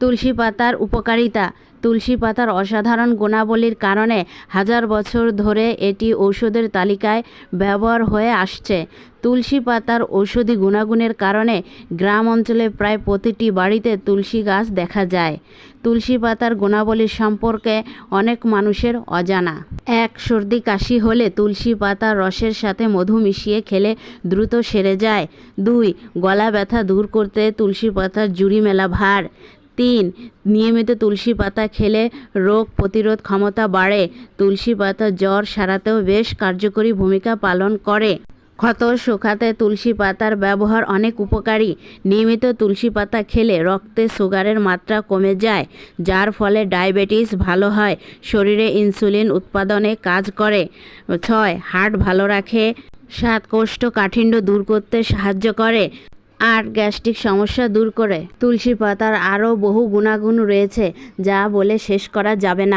তুলসী পাতার উপকারিতা। তুলসী পাতার অসাধারণ গুণাবলীর কারণে হাজার বছর ধরে এটি ঔষধের তালিকায় ব্যবহার হয়ে আসছে। তুলসী পাতার ঔষধি গুণাগুণের কারণে গ্রাম অঞ্চলে প্রায় প্রতিটি বাড়িতে তুলসী গাছ দেখা যায়। তুলসী পাতার গুণাবলী সম্পর্কে অনেক মানুষের অজানা। এক সর্দি কাশি হলে তুলসী পাতার রসের সাথে মধু মিশিয়ে খেলে দ্রুত সেরে যায়। দুই, গলা ব্যথা দূর করতে তুলসী পাতার জুড়ি মেলা ভার। তিন। নিয়মিত তুলসী পাতা খেলে রোগ প্রতিরোধ ক্ষমতা বাড়ে। তুলসী পাতা জ্বর সারাতেও বেশ কার্যকরী ভূমিকা পালন করে। ক্ষত শুকাতে তুলসী পাতার ব্যবহার অনেক উপকারী। নিয়মিত তুলসী পাতা খেলে রক্তে সুগারের মাত্রা কমে যায়, যার ফলে ডায়াবেটিস ভালো হয়, শরীরে ইনসুলিন উৎপাদনে কাজ করে। ছয় হার্ট ভালো রাখে। সাত কোষ্ঠকাঠিন্য দূর করতে সাহায্য করে। আর গ্যাস্ট্রিক সমস্যা দূর করে। তুলসী পাতার আরও বহু গুণাগুণ রয়েছে, যা বলে শেষ করা যাবে না।